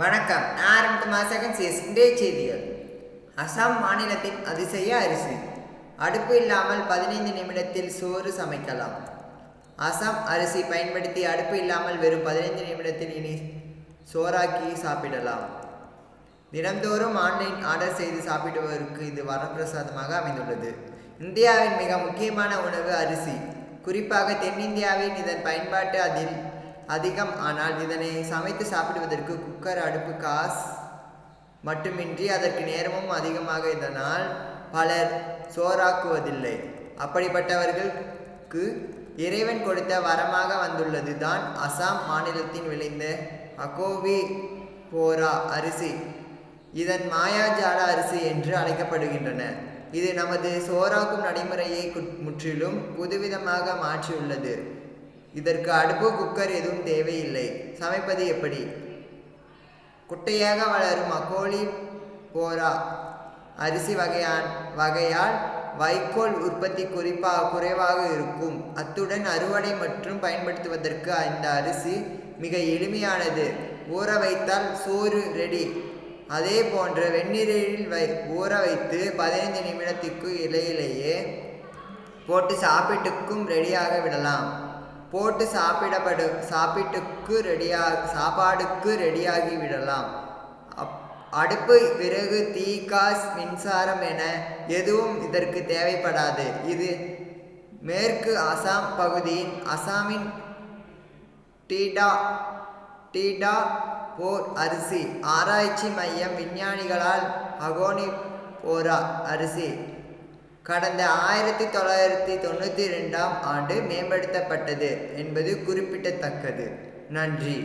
வணக்கம். நான் ஆரம்பித்த மாசகன் சிஎஸ் இன்றைய செய்திகள் அசாம் மாநிலத்தின் அதிசய அரிசி. அடுப்பு இல்லாமல் பதினைந்து நிமிடத்தில் சோறு சமைக்கலாம். அசாம் அரிசி பயன்படுத்தி அடுப்பு இல்லாமல் வெறும் பதினைந்து நிமிடத்தில் இனி சோறாக்கி சாப்பிடலாம். தினந்தோறும் ஆன்லைன் ஆர்டர் செய்து சாப்பிடுவதற்கு இது வரப்பிரசாதமாக அமைந்துள்ளது. இந்தியாவின் மிக முக்கியமான உணவு அரிசி. குறிப்பாக தென்னிந்தியாவின் இதன் பயன்பாட்டு அதில் அதிகம். ஆனால் இதனை சமைத்து சாப்பிடுவதற்கு குக்கர் அடுப்பு காஸ் மட்டுமின்றி அதற்கு நேரமும் அதிகமாக இதனால் பலர் சோறாக்குவதில்லை. அப்படிப்பட்டவர்களுக்கு இறைவன் கொடுத்த வரமாக வந்துள்ளது தான் அசாம் மாநிலத்தின் விளைந்த அகோவி போரா அரிசி. இதன் மாயாஜால அரிசி என்று அழைக்கப்படுகின்றன. இது நமது சோறாக்கும் நடைமுறையை முற்றிலும் புதுவிதமாக மாற்றியுள்ளது. இதற்கு அடுப்பு குக்கர் எதுவும் தேவையில்லை. சமைப்பது எப்படி? குட்டையாக வளரும் அகோலி போரா. அரிசி வகையான் வகையால் வைக்கோல் உற்பத்தி குறிப்பாக குறைவாக இருக்கும். அத்துடன் அறுவடை மற்றும் பயன்படுத்துவதற்கு இந்த அரிசி மிக எளிமையானது. ஊற வைத்தால் சோறு ரெடி அதே போன்ற வெந்நீரில் வை ஊற வைத்து பதினைந்து நிமிடத்திற்கு இலையிலேயே போட்டு சாப்பிட்டுக்கும் ரெடியாக விடலாம். போட்டு சாப்பிடப்படு சாப்பிட்டுக்கு ரெடியாக சாப்பாடுக்கு ரெடியாகி விடலாம். அப் அடுப்பு விறகு தீ காஸ் மின்சாரம் என எதுவும் இதற்கு தேவைப்படாது. இது மேற்கு அசாம் பகுதியின் அசாமின் டீடா டீடா போர் அரிசி. ஆராய்ச்சி மையம் விஞ்ஞானிகளால் அகோனி போரா அரிசி. கடந்த ஆயிரத்தி தொள்ளாயிரத்தி தொண்ணூற்றி ரெண்டாம் ஆண்டு மேம்படுத்தப்பட்டது என்பது குறிப்பிடத்தக்கது. நன்றி.